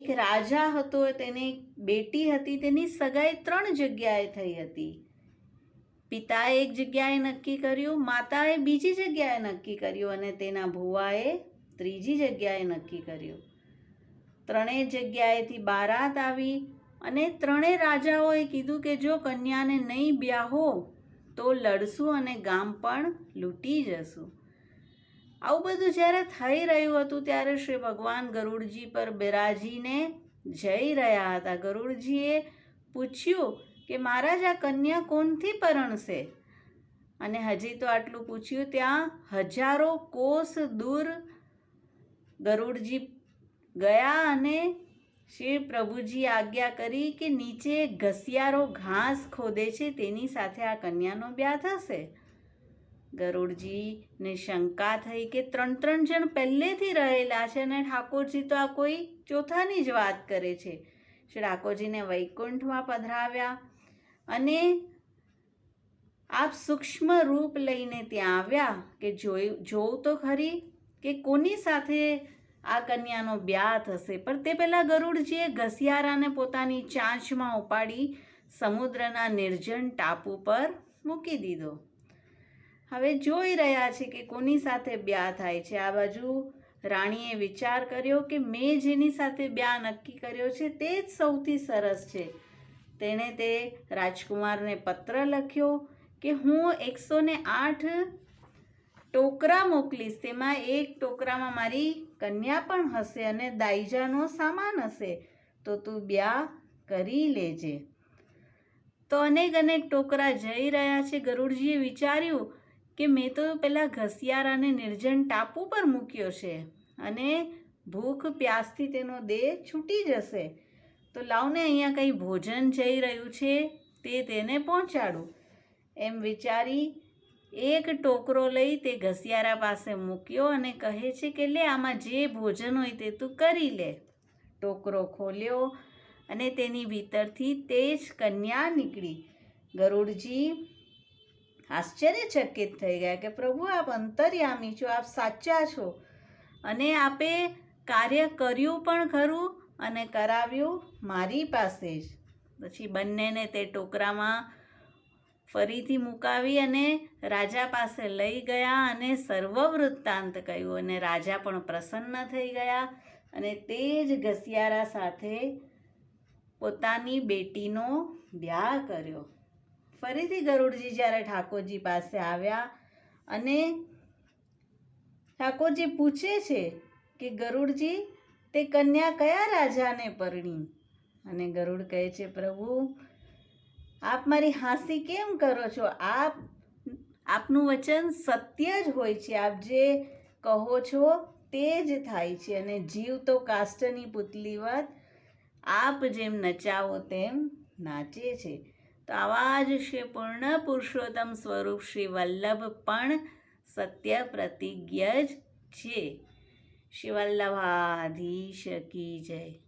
એક રાજા હતો, તેને બેટી હતી, તેની સગાઈ ત્રણ જગ્યાએ થઈ હતી. પિતાએ એક જગ્યાએ નક્કી કર્યું, માતાએ બીજી જગ્યાએ નક્કી કર્યું અને તેના ભુવાએ ત્રીજી જગ્યાએ નક્કી કર્યું. ત્રણેય જગ્યાએથી બારાત આવી અને ત્રણેય રાજાઓએ કીધું કે જો કન્યાને નહીં બ્યાહો, તો લડશું અને ગામ પણ લૂંટી જશું. આવું બધું જ્યારે થઈ રહ્યું હતું ત્યારે શ્રી ભગવાન ગરુડજી પર બિરાજીને જઈ રહ્યા હતા. ગરુડજીએ પૂછ્યું કે, મહારાજ, આ કન્યા કોણથી પરણશે? અને હજી તો આટલું પૂછ્યું, ત્યાં હજારો કોષ દૂર ગરુડજી ગયા અને શ્રી પ્રભુજી આજ્ઞા કરી કે નીચે ઘસિયારો ઘાસ ખોદે છે, તેની સાથે આ કન્યાનો બ્યાહ થશે. ગરુડજીને શંકા થઈ કે ત્રણ ત્રણ જણ પહેલેથી રહેલા છે અને ઠાકોરજી તો આ કોઈ ચોથાની જ વાત કરે છે. શ્રી ઠાકોરજીને વૈકુંઠમાં પધરાવ્યા અને આપ સૂક્ષ્મ રૂપ લઈને ત્યાં આવ્યા કે જોયું જોઉં તો ખરી કે કોની સાથે આ કન્યાનો બ્યાહ થશે પણ તે પહેલાં ગરુડજીએ ઘસિયારાને પોતાની ચાંચમાં ઉપાડી સમુદ્રના નિર્જન ટાપુ પર મૂકી દીધો. હવે જોઈ રહ્યા છે કે કોની સાથે બ્યાહ થાય છે. આ બાજુ રાણીએ વિચાર કર્યો કે મેં જેની સાથે બ્યાહ નક્કી કર્યો છે તે જ સૌથી સરસ છે. તેણે તે રાજકુમારને પત્ર લખ્યો કે હું એકસો ને આઠ ટોકરા મોકલીશ. તેમાં એક ટોકરામાં મારી કન્યા પણ હશે અને દાઈજાનો સામાન હશે. તો તું બ્યાહ કરી લેજે. તો અનેક અનેક ટોકરા જઈ રહ્યા છે. ગરુડજીએ વિચાર્યું કે મેં તો પહેલાં ઘસિયારાને નિર્જન ટાપુ પર મૂક્યો છે અને ભૂખ પ્યાસથી તેનો દેહ છૂટી જશે. તો લાવને અહીંયા કંઈ ભોજન જઈ રહ્યું છે તે તેને પહોંચાડું. એમ વિચારી એક ટોકરો લઈ તે ઘસિયારા પાસે મૂક્યો અને કહે છે કે લે આમાં જે ભોજન હોય તે તું કરી લે. ટોકરો ખોલ્યો અને તેની ભીતરથી તે જ કન્યા નીકળી. ગરુડજી આશ્ચર્યચકિત થઈ ગયા કે પ્રભુ, આપ અંતર્યામી છો, આપ સાચા છો. અને આપે કાર્ય કર્યું પણ ખરું અને કરાવ્યું મારી પાસે જ. પછી બંનેને તે ટોકરામાં ફરીથી મુકાવી અને રાજા પાસે લઈ ગયા અને સર્વ વૃત્તાંત કહ્યું. અને રાજા પણ પ્રસન્ન થઈ ગયા અને તે જ ઘસિયારા સાથે પોતાની બેટીનો બ્યાહ કર્યો. ફરીથી ગરુડજી જ્યારે ઠાકોરજી પાસે આવ્યા અને ઠાકોરજી પૂછે છે કે ગરુડજી, તે કન્યા કયા રાજાને પરણી? અને ગરુડ કહે છે, પ્રભુ, આપ મારી હાંસી કેમ કરો છો? આપ, આપનું વચન સત્ય જ હોય છે. આપ જે કહો છો તે જ થાય છે. અને જીવ તો કાષ્ટની પુતલીવત આપ જેમ નચાવો તેમ નાચે છે. તો આવા જ શ્રી પૂર્ણ પુરુષોત્તમ સ્વરૂપ શ્રી વલ્લભ પણ સત્ય પ્રતિજ્ઞ જ છે. શ્રી વલ્લભાધીશ કી જય.